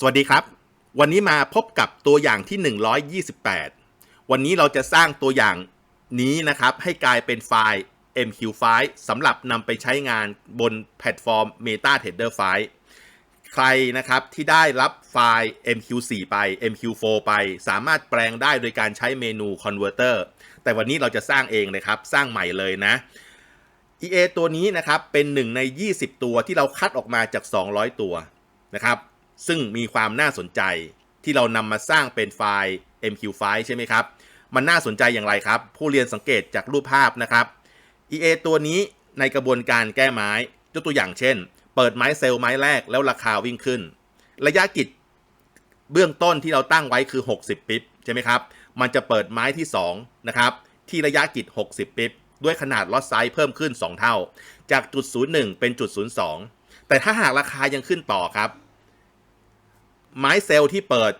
สวัสดีครับ วันนี้มาพบกับตัวอย่างที่ 128 วันนี้เราจะสร้างตัวอย่างนี้นะครับ ให้กลายเป็นไฟล์ MQ ไฟล์สำหรับนำไปใช้งานบนแพลตฟอร์ม MetaTrader ไฟล์ใครนะครับที่ได้รับไฟล์ MQ4 ไป MQ4 ไป สามารถแปลงได้โดยการใช้เมนู Converter แต่วันนี้เราจะสร้างเองเลยครับ สร้างใหม่เลยนะ EA ตัวนี้นะครับเป็นหนึ่งใน 20 ตัวที่เราคัดออกมาจาก 200 ตัวนะครับ ซึ่งมีความน่าสนใจที่เรานำมาสร้างเป็นไฟล์ MQ ไฟล์ใช่ไหมครับ มันน่าสนใจอย่างไรครับ ผู้เรียนสังเกตจากรูปภาพนะครับ EA ตัวนี้ในกระบวนการแก้ไม้ยกตัวอย่างเช่น เปิดไม้เซลล์ไม้แรกแล้วราคาวิ่งขึ้น ระยะกิจเบื้องต้นที่เราตั้งไว้คือ 60 ปิ๊บใช่ไหมครับ มันจะเปิดไม้ที่2นะครับที่ระยะกิจ 60 ปิ๊บด้วยขนาดลอตไซส์เพิ่มขึ้น 2 เท่า จากจุด 01 เป็นจุด 02 แต่ถ้าหากราคายังขึ้นต่อครับ ไม้เซลล์ที่เปิด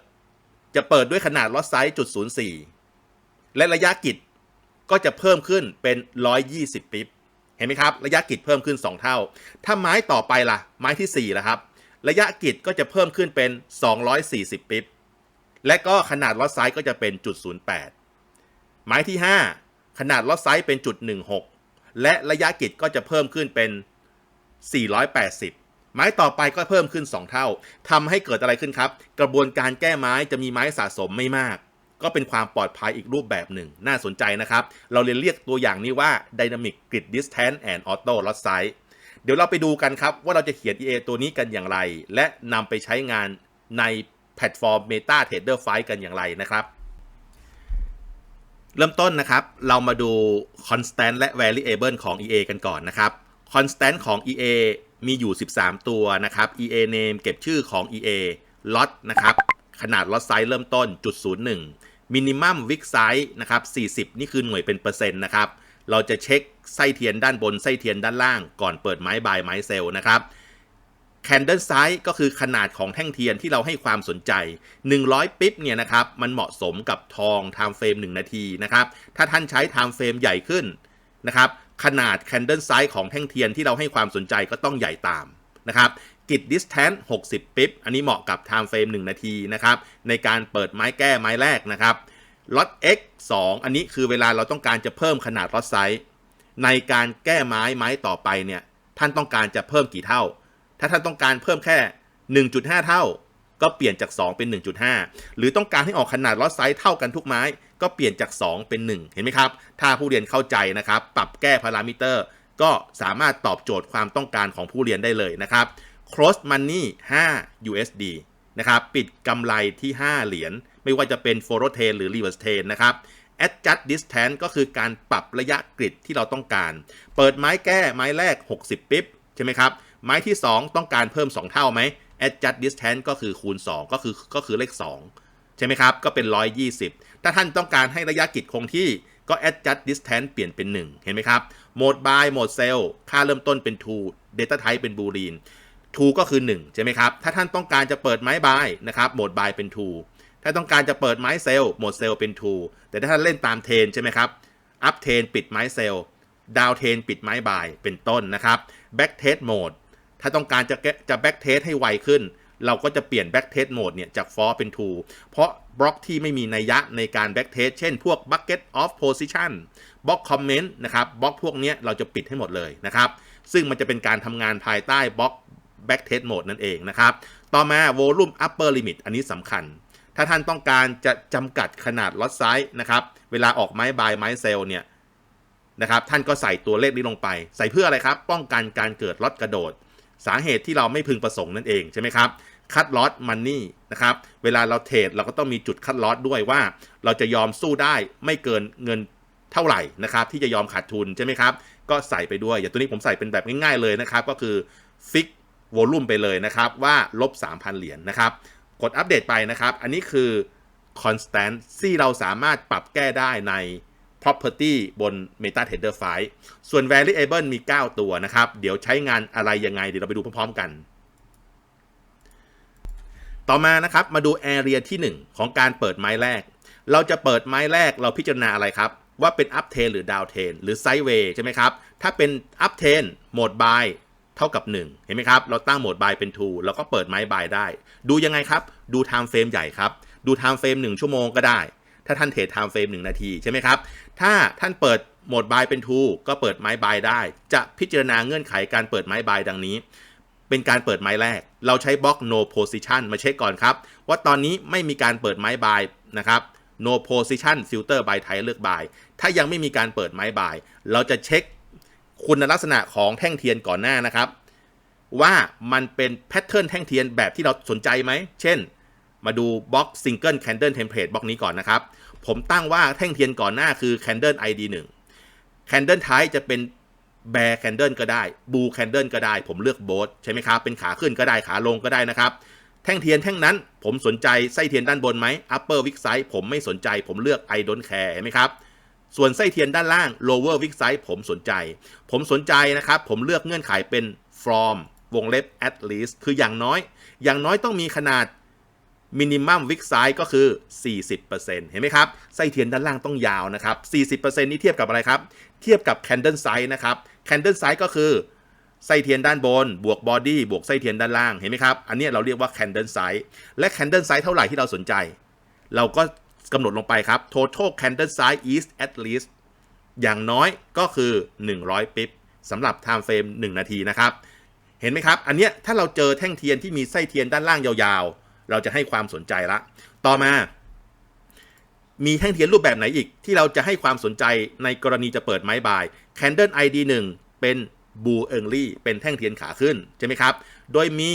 จะเปิดด้วยขนาดลอตไซส์จุด04 และระยะกิจก็จะเพิ่มขึ้นเป็น 120 ปิ๊บ เห็นไหมครับ ระยะกิจเพิ่มขึ้น 2 เท่า ถ้าไม้ต่อไปล่ะ ไม้ที่ 4 ล่ะครับ ระยะกิจก็จะเพิ่มขึ้นเป็น 240 ปิ๊บ และก็ขนาดลอตไซส์ก็จะเป็นจุด08 ไม้ที่ 5 ขนาดลอตไซส์เป็นจุด16 และระยะกิจก็จะเพิ่มขึ้นเป็น 480 ไม้ต่อไปก็เพิ่มขึ้น 2 เท่าทำให้เกิดอะไรขึ้นครับ กระบวนการแก้ไม้จะมีไม้สะสมไม่มาก ก็เป็นความปลอดภัยอีกรูปแบบหนึ่ง น่าสนใจนะครับ เราเรียนเรียกตัวอย่างนี้ว่า Dynamic Grid Distance and Auto Lot Size เดี๋ยวเราไปดูกันครับ ว่าเราจะเขียน EA ตัวนี้กันอย่างไร และนำไปใช้งานในแพลตฟอร์ม Meta Trader 5กันอย่างไรนะครับ เริ่มต้นนะครับ เรามาดู constant และ variable ของ EA กันก่อนนะครับ constant ของ EA มีอยู่ 13 ตัวนะครับ EA name เก็บชื่อของ EA lot นะครับ ขนาด lot size เริ่มต้นจุด01 minimum wick size นะครับ40 นี่คือหน่วยเป็นเปอร์เซ็นต์นะครับ เราจะเช็คไส้เทียนด้านบนไส้เทียนด้านล่างก่อนเปิดไม้บายไม้เซลล์นะครับ candle size ก็คือขนาดของแท่งเทียนที่เราให้ความสนใจ 100 ปิ๊บเนี่ยนะครับมันเหมาะสมกับทอง time frame 1นาทีนะครับถ้าท่านใช้ time frame ใหญ่ขึ้นนะครับ ขนาด candle size ของแท่งเทียนที่เราให้ความสนใจก็ต้องใหญ่ตามนะครับกิด distance 60 ปิ๊บ อันนี้เหมาะกับ time frame 1 นาทีนะครับ ในการเปิดไม้แก้ไม้แรกนะครับ lot x 2 อันนี้คือเวลาเราต้องการจะเพิ่มขนาด lot size ในการแก้ไม้ไม้ต่อไปเนี่ย ท่านต้องการจะเพิ่มกี่เท่า ถ้าท่านต้องการเพิ่มแค่ 1.5 เท่า ก็เปลี่ยนจาก 2 เป็น 1.5 หรือต้องการให้ออกขนาดลอตไซส์เท่ากันทุกไม้ ก็เปลี่ยนจาก 2 เป็น 1 เห็นไหมครับ ถ้าผู้เรียนเข้าใจนะครับ ปรับแก้พารามิเตอร์ ก็สามารถตอบโจทย์ความต้องการของผู้เรียนได้เลยนะครับ cross money 5 USD นะครับ ปิดกำไรที่ 5 เหรียญ ไม่ว่าจะเป็น forward train หรือ reverse train นะครับ adjust distance ก็คือการปรับระยะกริดที่เราต้องการ เปิดไม้แก้ไม้แรก 60 ปิ๊บใช่ไหมครับ ไม้ที่ 2 ต้องการเพิ่ม 2 เท่าไหม adjust distance ก็คือคูณ 2 ก็คือก็คือเลข 2 ใช่ไหมครับ ก็เป็น 120 ถ้าท่านต้องการให้ระยะกิจคงที่ก็ adjust distance เปลี่ยนเป็น 1 เห็นไหมครับ mode buy mode sell ค่าเริ่มต้นเป็น true data type เป็น boolean true ก็คือ 1 ใช่ไหมครับ ถ้าท่านต้องการจะเปิดไม้ buy นะครับ mode buy เป็น true ถ้าต้องการจะเปิดไม้ sell mode sell เป็น true แต่ถ้าท่านเล่นตามเทรนใช่ไหมครับ up train ปิดไม้ sell down train ปิดไม้ buy เป็นต้นนะครับ back test mode ถ้าต้องการจะจะ back test ให้ไวขึ้น เราก็จะเปลี่ยน back test mode เนี่ยจาก for เป็น true เพราะบล็อกที่ไม่มีนัยยะในการ back test เช่นพวก bucket of position บล็อก comment นะครับบล็อกพวกนี้เราจะปิดให้หมดเลยนะครับ ซึ่งมันจะเป็นการทำงานภายใต้บล็อก back test mode นั่นเองนะครับ ต่อมา volume upper limit อันนี้สำคัญ ถ้าท่านต้องการจะจำกัดขนาด lot size นะครับ เวลาออกไม้ buy ไม้ sell เนี่ยนะครับ ท่านก็ใส่ตัวเลขนี้ลงไป ใส่เพื่ออะไรครับ ป้องกันการเกิดลอตกระโดด สาเหตุที่เราไม่พึงประสงค์นั่นเองใช่ไหมครับคัดลอตมันนี่นะครับเวลาเราเทรดเราก็ต้องมีจุดคัดลอตด้วยว่า เราจะยอมสู้ได้ไม่เกินเงินเท่าไหร่นะครับที่จะยอมขาดทุนใช่ไหมครับก็ใส่ไปด้วย อย่างตัวนี้ผมใส่เป็นแบบง่ายๆเลยนะครับ ก็คือฟิกโวลูมไปเลยนะครับ ว่าลบ 3,000 เหรียญนนะครับ กดอัปเดตไปนะครับ อันนี้คือ constant ที่เราสามารถปรับแก้ได้ใน property บน MetaTrader 5 ส่วน variable มี 9 ตัวนะครับ เดี๋ยวใช้งานอะไรยังไง เดี๋ยวเราไปดูพร้อมๆกัน ต่อมานะครับ มาดู area ที่ 1 ของการเปิดไม้แรก เราจะเปิดไม้แรกเราพิจารณาอะไรครับ ว่าเป็น up trend หรือ down trend หรือ sideway ใช่ไหมครับ ถ้าเป็น up trend โหมด buy เท่ากับ 1 เห็นไหมครับ เราตั้งโหมด buy เป็น true แล้วก็เปิดไม้ buy ได้ ดูยังไงครับ ดู time frame ใหญ่ครับ ดู time frame 1ชั่วโมงก็ได้ ถ้าท่านเทรด time frame 1นาทีใช่ไหมครับ ถ้าท่านเปิดโหมด buy เป็น true ก็เปิดไม้ buy ได้ จะพิจารณาเงื่อนไขการเปิดไม้ buy ดังนี้ เป็นการเปิดไม้แรก เราใช้บล็อก no position มาเช็คก่อนครับ ว่าตอนนี้ไม่มีการเปิดไม้ buy นะครับ no position filter by ไทยเลือก buy ถ้ายังไม่มีการเปิดไม้ buy เราจะเช็คคุณลักษณะของแท่งเทียนก่อนหน้านะครับ ว่ามันเป็นแพทเทิร์นแท่งเทียนแบบที่เราสนใจไหม เช่น มาดูบล็อก Single Candle Template บล็อกนี้ก่อนนะครับ ผมตั้งว่าแท่งเทียนก่อนหน้าคือ Candle ID 1 Candle Type จะเป็น Bear Candle ก็ได้ Blue Candle ก็ได้ ผมเลือก Both ใช่ไหมครับ เป็นขาขึ้นก็ได้ขาลงก็ได้นะครับ แท่งเทียนแท่งนั้นผมสนใจไส้เทียนด้านบนไหม Upper Wick Size ผมไม่สนใจ ผมเลือก I don't care เห็นไหมครับ ส่วนไส้เทียนด้านล่าง lower wick size ผมสนใจ ผมสนใจนะครับ ผมเลือกเงื่อนไขเป็น from วงเล็บ at least คืออย่างน้อย อย่างน้อยต้องมีขนาด minimum wick size ก็คือ 40%เห็นไหมครับ ไส้เทียนด้านล่างต้องยาวนะครับ 40%นี้เทียบกับอะไรครับ เทียบกับ candle size นะครับ candle size ก็คือ ไส้เทียนด้านบน บวกบอดี้บวกไส้เทียนด้านล่าง เห็นไหมครับ อันนี้เราเรียกว่า candle size และ candle size เท่าไหร่ที่เราสนใจ เราก็กำหนดลงไปครับ total candle size is at least อย่างน้อยก็คือ 100 ปิ๊บสำหรับ time frame 1 นาทีนะครับ เห็นไหมครับ อันเนี้ยถ้าเราเจอแท่งเทียนที่มีไส้เทียนด้านล่างยาวๆ เราจะให้ความสนใจละ ต่อมา มีแท่งเทียนรูปแบบไหนอีก ที่เราจะให้ความสนใจในกรณีจะเปิดไม้บาย Candle ID 1 เป็น Blue e a r l y เป็นแท่งเทียนขาขึ้น ใช่ไหมครับ โดยมี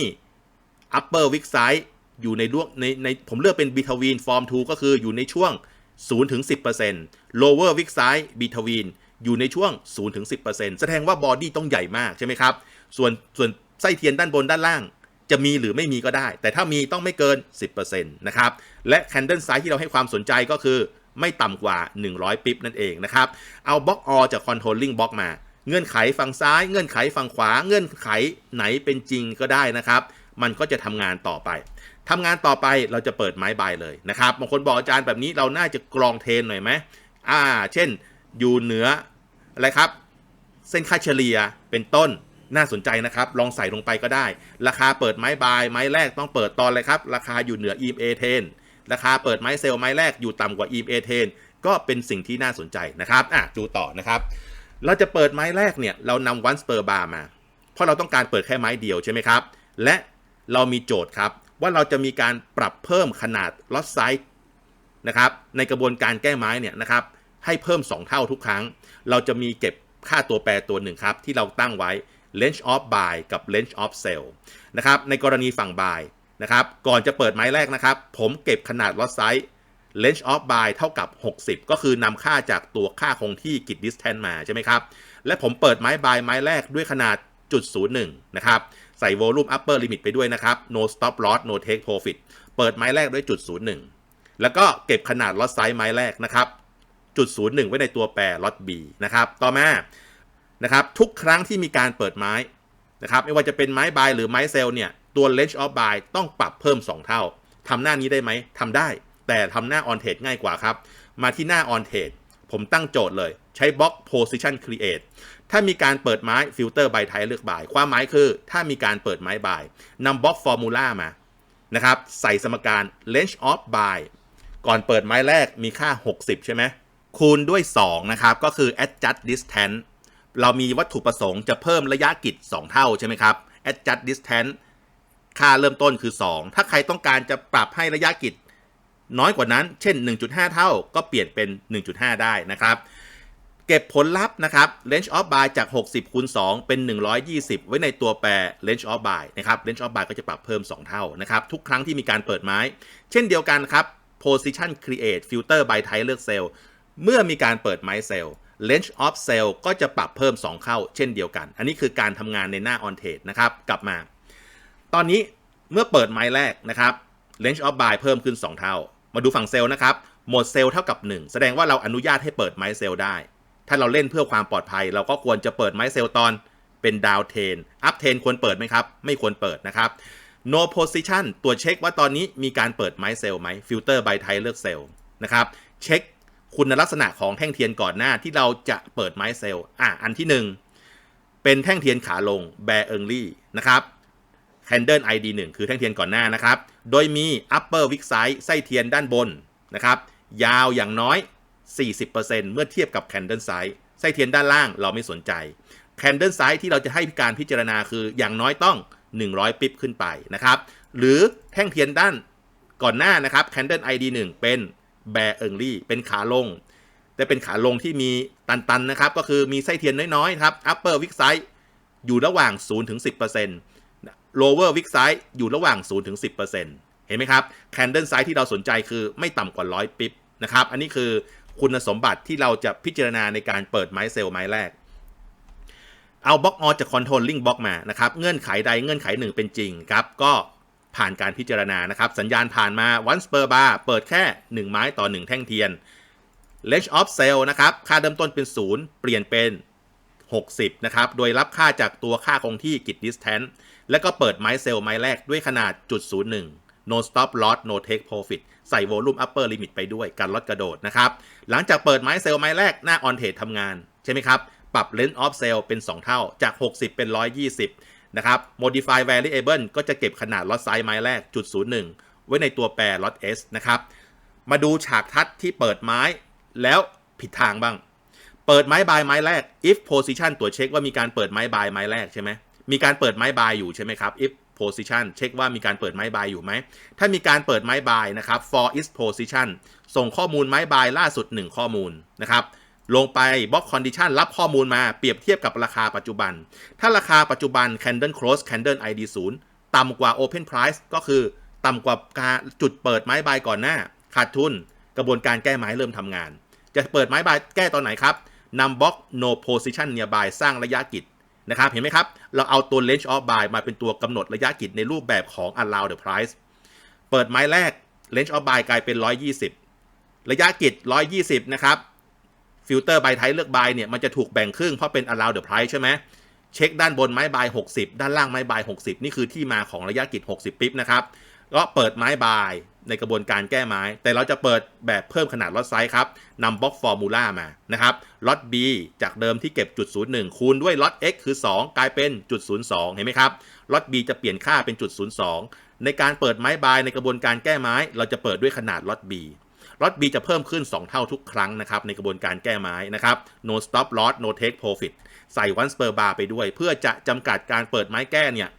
Upper Wick Size อยู่ในลวกในในผมเลือกเป็น Between Form 2 ก็คืออยู่ในช่วง 0 ถึง 10% Lower Wick Size Between อยู่ในช่วง 0 ถึง 10%แสดงว่าบอดี้ต้องใหญ่มากใช่ไหมครับ ส่วนส่วนไส้เทียนด้านบนด้านล่าง จะมีหรือไม่มีก็ได้ แต่ถ้ามีต้องไม่เกิน 10%นะครับและ Candle Size ที่เราให้ความสนใจก็คือไม่ต่ำกว่า 100 ปิ๊บนั่นเองนะครับ เอาบล็อก R จาก Controlling Block มา เงื่อนไขฝั่งซ้าย เงื่อนไขฝั่งขวา เงื่อนไขไหนเป็นจริงก็ได้นะครับ มันก็จะทำงานต่อไปทำงานต่อไปเราจะเปิดไม้บายเลยนะครับ บางคนบอกอาจารย์แบบนี้เราน่าจะกรองเทนหน่อยไหมอ่า เช่น อยู่เหนืออะไรครับ เส้นค่าเฉลี่ยเป็นต้น น่าสนใจนะครับ ลองใส่ลงไปก็ได้ ราคาเปิดไม้บายไม้แรกต้องเปิดตอนเลยครับ ราคาอยู่เหนือ EMA 10ราคาเปิดไม้เซลล์ไม้แรกอยู่ต่ำกว่า EMA 10ก็เป็นสิ่งที่น่าสนใจนะครับอะดูต่อนะครับ เราจะเปิดไม้แรกเนี่ยเรานำวันสเปอร์บาร์มา เพราะเราต้องการเปิดแค่ไม้เดียวใช่ไหมครับ และเรามีโจทย์ครับว่าเราจะมีการปรับเพิ่มขนาดล็อตไซส์นะครับในกระบวนการแก้ไม้เนี่ยนะครับให้เพิ่ม 2 เท่าทุกครั้ง เราจะมีเก็บค่าตัวแปรตัวหนึ่งครับ ที่เราตั้งไว้ range of buy กับ range of sell นะครับในกรณีฝั่ง buy นะครับก่อนจะเปิดไม้แรกนะครับ ผมเก็บขนาดล็อตไซส์ range of buy เท่ากับ 60 ก็คือนำค่าจากตัวค่าคงที่กิด distance มาใช่ไหมครับ และผมเปิดไม้ buy ไม้แรกด้วยขนาดจุด01นะครับใส่ volume upper limit ไปด้วยนะครับ no stop loss no take profit เปิดไม้แรกด้วยจุด01 แล้วก็เก็บขนาดล็อตไซส์ไม้แรกนะครับจุด01 ไว้ในตัวแปรล็อต B นะครับ ต่อมา นะครับทุกครั้งที่มีการเปิดไม้นะครับไม่ว่าจะเป็นไม้บายหรือไม้เซลเนี่ยตัว range of buy ต้องปรับเพิ่ม 2 เท่าทำหน้านี้ได้ไหมทำได้ แต่ทำหน้า on trade ง่ายกว่าครับ มาที่หน้า on trade ผมตั้งโจทย์เลยใช้บล็อก position create ถ้ามีการเปิดไม้ filter by ไทยเลือกบาย ความหมายคือ ถ้ามีการเปิดไม้บายนำบล็อก formula มานะครับใส่สมการ range of buy ก่อนเปิดไม้แรกมีค่า 60 ใช่ไหมคูณด้วย 2 นะครับ ก็คือ adjust distance เรามีวัตถุประสงค์จะเพิ่มระยะกิจ 2 เท่าใช่ไหมครับ adjust distance ค่าเริ่มต้นคือ 2 ถ้าใครต้องการจะปรับให้ระยะกิจน้อยกว่านั้น เช่น 1.5 เท่า ก็เปลี่ยนเป็น 1.5 ได้นะครับ เก็บผลลัพธ์นะครับ range of buy จาก 60คูณ2เป็น 120 ไว้ในตัวแปร range of buy นะครับ range of buy ก็จะปรับเพิ่ม 2 เท่านะครับ ทุกครั้งที่มีการเปิดไม้ เช่นเดียวกันครับ position create filter by type เลือกเซลล์ เมื่อมีการเปิดไม้เซลล์ range of sell ก็จะปรับเพิ่ม 2 เข้าเช่นเดียวกัน อันนี้คือการทำงานในหน้า on trade นะครับกลับมา ตอนนี้เมื่อเปิดไม้แรกนะครับ range of buy เพิ่มขึ้น 2 เท่า มาดูฝั่งเซลล์นะครับหมดเซลล์เท่ากับ 1 แสดงว่าเราอนุญาตให้เปิดไม้เซลล์ได้ ถ้าเราเล่นเพื่อความปลอดภัย เราก็ควรจะเปิดไม้เซลล์ตอนเป็นดาวเทนอัพเทนควรเปิดไหมครับ ไม่ควรเปิดนะครับ no position ตรวจเช็คว่าตอนนี้มีการเปิดไม้เซลล์ไหม filter by ไทยเลือกเซลล์นะครับ เช็ค คุณลักษณะของแท่งเทียนก่อนหน้าที่เราจะเปิดไม้เซลล์อะอันที่เป็นแท่งเทียนขาลง bear early นะครับ candle ID 1 คือแท่งเทียนก่อนหน้านะครับ โดยมี upper wick size ไส้เทียนด้านบนนะครับ ยาวอย่างน้อย 40%เมื่อเทียบกับ candle size ไส้เทียนด้านล่างเราไม่สนใจ candle size ที่เราจะให้การพิจารณาคืออย่างน้อยต้อง 100 ปิ๊บขึ้นไปนะครับ หรือแท่งเทียนด้านก่อนหน้านะครับ candle ID 1 เป็น bear early เป็นขาลง แต่เป็นขาลงที่มีตัน ๆ นะครับ ก็คือมีไส้เทียนน้อย ๆ ครับ upper wick size อยู่ระหว่าง 0 ถึง 10% lower wick size อยู่ระหว่าง 0 ถึง 10%เห็นไหมครับ candle size ที่เราสนใจคือไม่ต่ำกว่า 100 ปิ๊บนะครับ อันนี้คือคุณสมบัติที่เราจะพิจารณาในการเปิดไม้เซลล์ไม้แรก เอาบล็อกออจาก controlling block มานะครับ เงื่อนไขใดเงื่อนไขหนึ่งเป็นจริงครับ ก็ ผ่านการพิจารณานะครับ สัญญาณผ่านมา once per bar เปิดแค่ 1 ไม้ต่อ 1 แท่งเทียน range of sale นะครับ ค่าเริ่มต้นเป็น 0 เปลี่ยนเป็น 60 นะครับ โดยรับค่าจากตัวค่าคงที่กิจ distance แล้วก็เปิดไม้เซลล์ไม้แรกด้วยขนาดจุด01 no stop loss no take profit ใส่ volume upper limit ไปด้วยการลดกระโดดนะครับ หลังจากเปิดไม้เซลล์ไม้แรกหน้า on trade ทำงาน ใช่ไหมครับ ปรับ range of sale เป็น 2 เท่าจาก 60 เป็น 120 นะครับ modify variable ก็จะเก็บขนาด lot size ไม้แรกจุด01 ไว้ในตัวแปร lot s นะครับ มาดูฉากทัดที่เปิดไม้แล้วผิดทางบ้าง เปิดไม้บายไม้แรก if position ตัวจเช็คว่ามีการเปิดไม้บายไม้แรกใช่ไหมมีการเปิดไม้บายอยู่ใช่ไหมครับ if position เช็คว่ามีการเปิดไม้บายอยู่ไหม ถ้ามีการเปิดไม้บายนะครับ for is position ส่งข้อมูลไม้บายล่าสุด 1 ข้อมูลนะครับ ลงไป box condition รับข้อมูลมาเปรียบเทียบกับราคาปัจจุบัน ถ้าราคาปัจจุบัน candle close candle ID 0ต่ำกว่า open price ก็คือต่ำกว่าการจุดเปิดไม้บายก่อนหน้า ขาดทุน กระบวนการแก้ไม้เริ่มทำงาน จะเปิดไม้บายแก้ตอนไหนครับนำบล็อก no position nearby สร้างระยะกิจนะครับ เห็นไหมครับ เราเอาตัว range of buy มาเป็นตัวกำหนดระยะกิจในรูปแบบของ allow the price เปิดไม้แรก range of buy กลายเป็น 120 ระยะกิจ 120 นะครับ ฟิลเตอร์ใบไทยเลือก buy เนี่ยมันจะถูกแบ่งครึ่งเพราะเป็น allow the price ใช่ไหมเช็คด้านบนไม้บาย 60 ด้านล่างไม้บาย 60 นี่คือที่มาของระยะกิจ 60 ปิ๊บนะครับก็เปิดไม้บายในกระบวนการแก้ไม้ แต่เราจะเปิดแบบเพิ่มขนาดล็อตไซส์ครับนำบล็อกฟอร์มูลามานะครับล็อต B จากเดิมที่เก็บจุด01 คูณด้วยล็อต X คือ 2 กลายเป็นจุด02 เห็นไหมครับล็อต B จะเปลี่ยนค่าเป็นจุด02 ในการเปิดไม้บายในกระบวนการแก้ไม้ เราจะเปิดด้วยขนาดล็อต B ล็อต B จะเพิ่มขึ้น 2 เท่าทุกครั้งนะครับในกระบวนการแก้ไม้นะครับ no stop loss no take profit ใส่ once per bar ไปด้วย เพื่อจะจำกัดการเปิดไม้แก้เนี่ย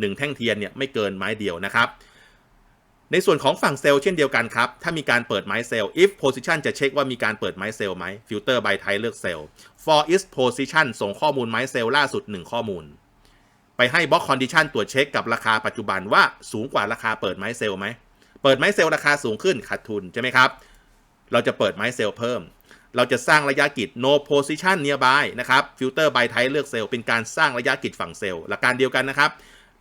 หนึ่งแท่งเทียนเนี่ยไม่เกินไม้เดียวนะครับในส่วนของฝั่งเซลล์เช่นเดียวกันครับ ถ้ามีการเปิดไม้เซลล์ if position จะเช็คว่ามีการเปิดไม้เซลล์ไหม filter by type เลือกเซลล์ for is position ส่งข้อมูลไม้เซลล์ล่าสุด 1 ข้อมูล ไปให้ box condition ตรวจเช็คกับราคาปัจจุบันว่าสูงกว่าราคาเปิดไม้เซลล์ไหม เปิดไม้เซลล์ราคาสูงขึ้นขาดทุนใช่ไหมครับ เราจะเปิดไม้เซลล์เพิ่ม เราจะสร้างระยะกิจ no position nearby นะครับ filter by type เลือกเซลล์เป็นการสร้างระยะกิจฝั่งเซลล์หลักการเดียวกันนะครับ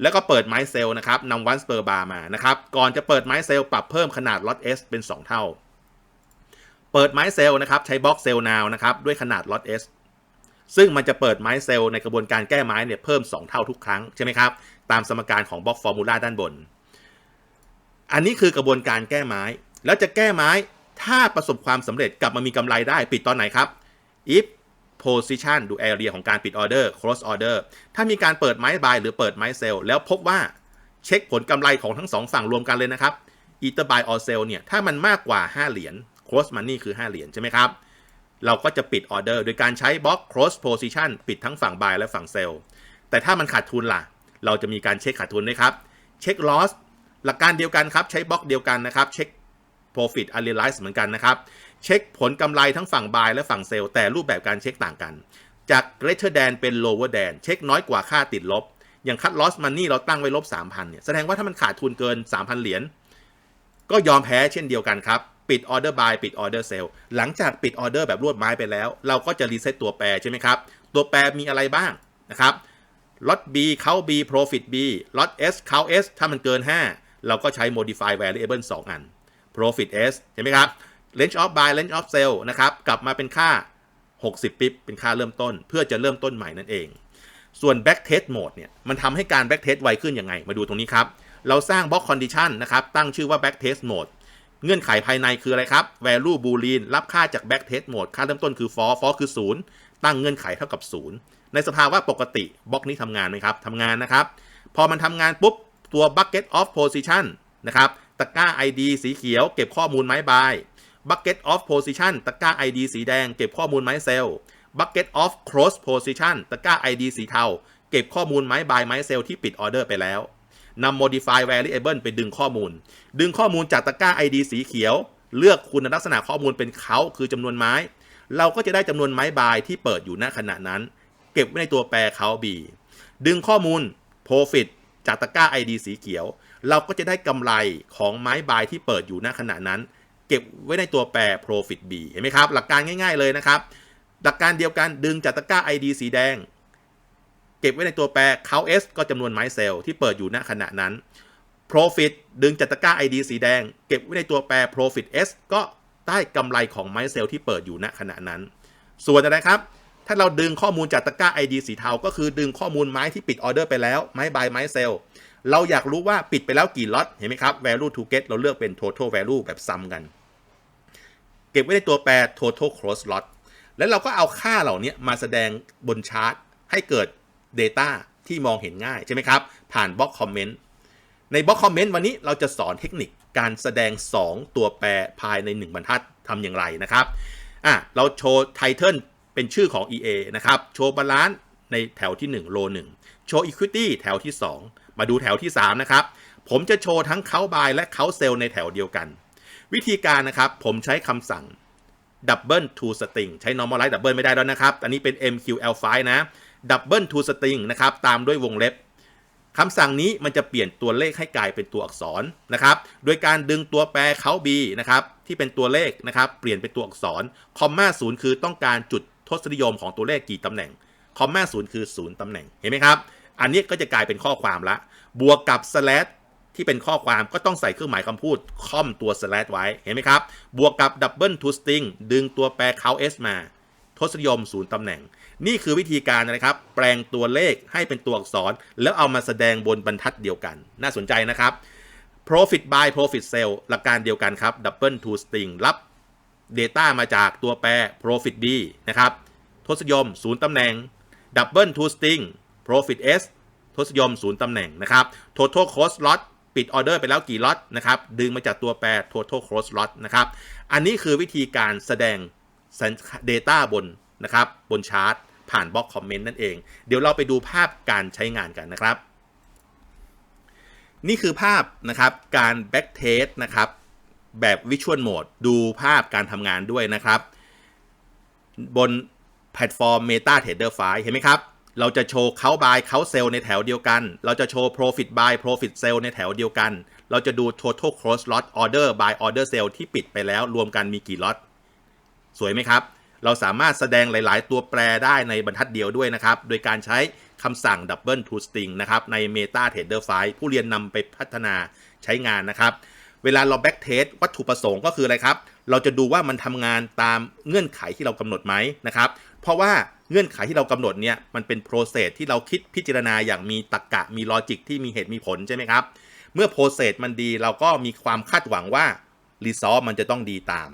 แล้วก็เปิดไม้เซลล์นะครับนำ once per bar มานะครับ ก่อนจะเปิดไม้เซลล์ปรับเพิ่มขนาด lot s เป็น 2 เท่า เปิดไม้เซลล์นะครับใช้บล็อกเซลล์ now นะครับด้วยขนาด lot s ซึ่งมันจะเปิดไม้เซลล์ในกระบวนการแก้ไม้เนี่ยเพิ่ม 2 เท่าทุกครั้งใช่ไหมครับตามสมการของบล็อกฟอร์มูลาด้านบน อันนี้คือกระบวนการแก้ไม้ แล้วจะแก้ไม้ถ้าประสบความสำเร็จกลับมามีกำไรได้ปิดตอนไหนครับ if position ดู area ของการปิดออเดอร์ close order ถ้ามีการเปิดไม้บายหรือเปิดไม้เซลแล้วพบว่าเช็คผลกำไรของทั้งสองฝั่งรวมกันเลยนะครับ either buy or sell เนี่ยถ้ามันมากกว่า 5 เหรียญ close money คือ 5 เหรียญใช่ไหมครับ เราก็จะปิดออเดอร์โดยการใช้บล็อก close position ปิดทั้งฝั่ง buy และฝั่ง sell แต่ถ้ามันขาดทุนล่ะ เราจะมีการเช็คขาดทุนด้วยครับ เช็ค loss หลักการเดียวกันครับ ใช้บล็อกเดียวกันนะครับ เช็ค profit analyze เหมือนกันนะครับ เช็คผลกำไรทั้งฝั่ง buy และฝั่ง sell แต่รูปแบบการเช็คต่างกัน จาก greater than เป็น lower than เช็คน้อยกว่าค่าติดลบ อย่าง cut loss money เราตั้งไว้ลบ 3,000เนี่ยแสดงว่าถ้ามันขาดทุนเกิน 3,000 เหรียญก็ยอมแพ้เช่นเดียวกันครับ ปิด order buy ปิด order sell หลังจากปิด order แบบรวดไม้ไปแล้ว เราก็จะรีเซ็ตตัวแปรใช่ไหมครับ ตัวแปรมีอะไรบ้างนะครับ lot B เข้า B profit B lot S เข้า S ถ้ามันเกิน 5 เราก็ใช้ modify variable 2 อัน profit S ใช่ไหมครับ range of buy range of sell นะครับ กลับมาเป็นค่า 60 ปิ๊บเป็นค่าเริ่มต้น เพื่อจะเริ่มต้นใหม่นั่นเอง ส่วน back test mode เนี่ย มันทำให้การ back test ไวขึ้นยังไง มาดูตรงนี้ครับ เราสร้าง box condition นะครับ ตั้งชื่อว่า back test mode เงื่อนไขภายในคืออะไรครับ value boolean รับค่าจาก back test mode ค่าเริ่มต้นคือ for for คือ 0 ตั้งเงื่อนไขเท่ากับ 0 ในสภาวะปกติบล็อกนี้ทำงานไหมครับทำงานนะครับ พอมันทำงานปุ๊บ ตัว bucket of position นะครับตะกร้า ID สีเขียว เก็บข้อมูลไม้บาย bucket of position ตะกร้า ID สีแดง เก็บข้อมูลไม้เซลล์ bucket of cross position ตะกร้า ID สีเทา เก็บข้อมูลไม้บายไม้เซลล์ที่ปิดออเดอร์ไปแล้วนำ modify variable ไปดึงข้อมูล ดึงข้อมูลจากตะกร้า ID สีเขียว เลือกคุณลักษณะข้อมูลเป็นเขาคือจำนวนไม้ เราก็จะได้จำนวนไม้บายที่เปิดอยู่ณขณะนั้น เก็บไว้ในตัวแปรเขา B ดึงข้อมูล profit จากตะกร้า ID สีเขียว เราก็จะได้กำไรของไม้บายที่เปิดอยู่ณขณะนั้น เก็บไว้ในตัวแปร profit B เห็นไหมครับ หลักการง่าย ๆเลยนะครับ หลักการเดียวกันดึงจากตะกร้า ID สีแดง เก็บไว้ในตัวแปร count S ก็จำนวนไม้เซลล์ที่เปิดอยู่ณขณะนั้น profit ดึงจากตะกร้า ID สีแดง เก็บไว้ในตัวแปร profit S ก็ได้กำไรของไม้เซลล์ที่เปิดอยู่ณขณะนั้น ส่วนอะไรครับ ถ้าเราดึงข้อมูลจากตะกร้า ID สีเทา ก็คือดึงข้อมูลไม้ที่ปิดออเดอร์ไปแล้วไม้บายไม้เซลเราอยากรู้ว่าปิดไปแล้วกี่ล็อตเห็นไหมครับ value to get เราเลือกเป็น total value แบบซ้ำกัน เก็บไว้ในตัวแปร total cross lot แล้วเราก็เอาค่าเหล่านี้มาแสดงบนชาร์ตให้เกิด Data ที่มองเห็นง่ายใช่ไหมครับ ผ่านบล็อกคอมเมนต์ในบล็อกคอมเมนต์วันนี้เราจะสอนเทคนิคการแสดง 2 ตัวแปรภายใน 1 บรรทัดทำอย่างไรนะครับอะเราโชว์ไทเทิล เป็นชื่อของ EA นะครับโชว์บาลานซ์ในแถวที่ 1 โล 1 โชว์ Equity แถวที่ 2 มาดูแถวที่ 3 นะครับ ผมจะโชว์ทั้งเขาบายและเขาเซลในแถวเดียวกัน วิธีการนะครับ ผมใช้คำสั่ง double to string ใช้ normalize double ไม่ได้แล้วนะครับ อันนี้เป็น MQL5 นะ double to string นะครับ ตามด้วยวงเล็บคำสั่งนี้มันจะเปลี่ยนตัวเลขให้กลายเป็นตัวอักษรนะครับ โดยการดึงตัวแปรเขา b นะครับที่เป็นตัวเลขนะครับ เปลี่ยนเป็นตัวอักษรคอมมาศูนย์คือต้องการจุด ทศนิยมของตัวเลขกี่ตำแหน่งคอมมาศูนย์คือศูนย์ตำแหน่งเห็นไหมครับ อันนี้ก็จะกลายเป็นข้อความละ บวกกับ slash ที่เป็นข้อความก็ต้องใส่เครื่องหมายคำพูดคอมตัว slash ไว้เห็นไหมครับ บวกกับ double to string ดึงตัวแปร count s มา ทศนิยมศูนย์ตำแหน่ง นี่คือวิธีการนะครับ แปลงตัวเลขให้เป็นตัวอักษร แล้วเอามาแสดงบนบรรทัดเดียวกัน น่าสนใจนะครับ profit by profit sale หลักการเดียวกันครับ double to string รับ Data มาจากตัวแปร profit B นะครับ ทศยมศูนย์ตำแหน่ง double to Sting profit S ทศยมศูนย์ตำแหน่งนะครับ total cost lot ปิดออเดอร์ไปแล้วกี่ล็อตนะครับ ดึงมาจากตัวแปร total cost lot นะครับ อันนี้คือวิธีการแสดง Data บนนะครับ บนชาร์ตผ่านบล็อกคอมเมนต์นั่นเอง เดี๋ยวเราไปดูภาพการใช้งานกันนะครับ นี่คือภาพนะครับการ back test นะครับแบบ Visual Mode ดูภาพการทำงานด้วยนะครับ บน แพลตฟอร์ม Meta Trader 5เห็นไหมครับ เราจะโชว์เขา buy เขา sell ในแถวเดียวกัน เราจะโชว์ profit buy profit sell ในแถวเดียวกัน เราจะดู total cross lot order buy order sell ที่ปิดไปแล้วรวมกันมีกี่ล็อตสวยไหมครับ เราสามารถแสดงหลาย ๆ ตัวแปรได้ในบรรทัดเดียวด้วยนะครับ โดยการใช้คำสั่ง double to string นะครับ ใน Meta Trader 5ผู้เรียนนำไปพัฒนาใช้งานนะครับ เวลาเรา back test วัตถุประสงค์ก็คืออะไรครับ เราจะดูว่ามันทำงานตามเงื่อนไขที่เรากำหนดไหมนะครับเพราะว่าเงื่อนไขที่เรากำหนดเนี่ยมันเป็น process ที่เราคิดพิจารณาอย่างมีตรรกะมี logic ที่มีเหตุมีผลใช่ไหมครับ เมื่อ process มันดีเราก็มีความคาดหวังว่า result มันจะต้องดีตาม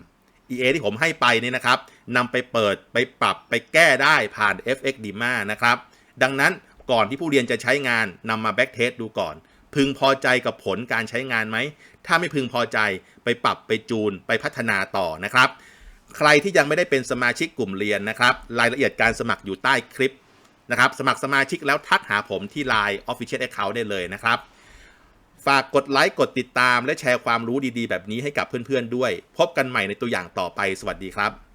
EA ที่ผมให้ไปนี่นะครับนำไปเปิดไปปรับไปแก้ได้ผ่าน FX DIMA นะครับ ดังนั้นก่อนที่ผู้เรียนจะใช้งานนำมา back test ดูก่อน พึงพอใจกับผลการใช้งานไหม ถ้าไม่พึงพอใจไปปรับไปจูนไปพัฒนาต่อนะครับ ใครที่ยังไม่ได้เป็นสมาชิกกลุ่มเรียนนะครับ รายละเอียดการสมัครอยู่ใต้คลิปนะครับ สมัครสมาชิกแล้วทักหาผมที่ Line Official Account ได้เลยนะครับ ฝากกดไลค์กดติดตามและแชร์ความรู้ดีๆ แบบนี้ให้กับเพื่อนๆด้วย พบกันใหม่ในตัวอย่างต่อไป สวัสดีครับ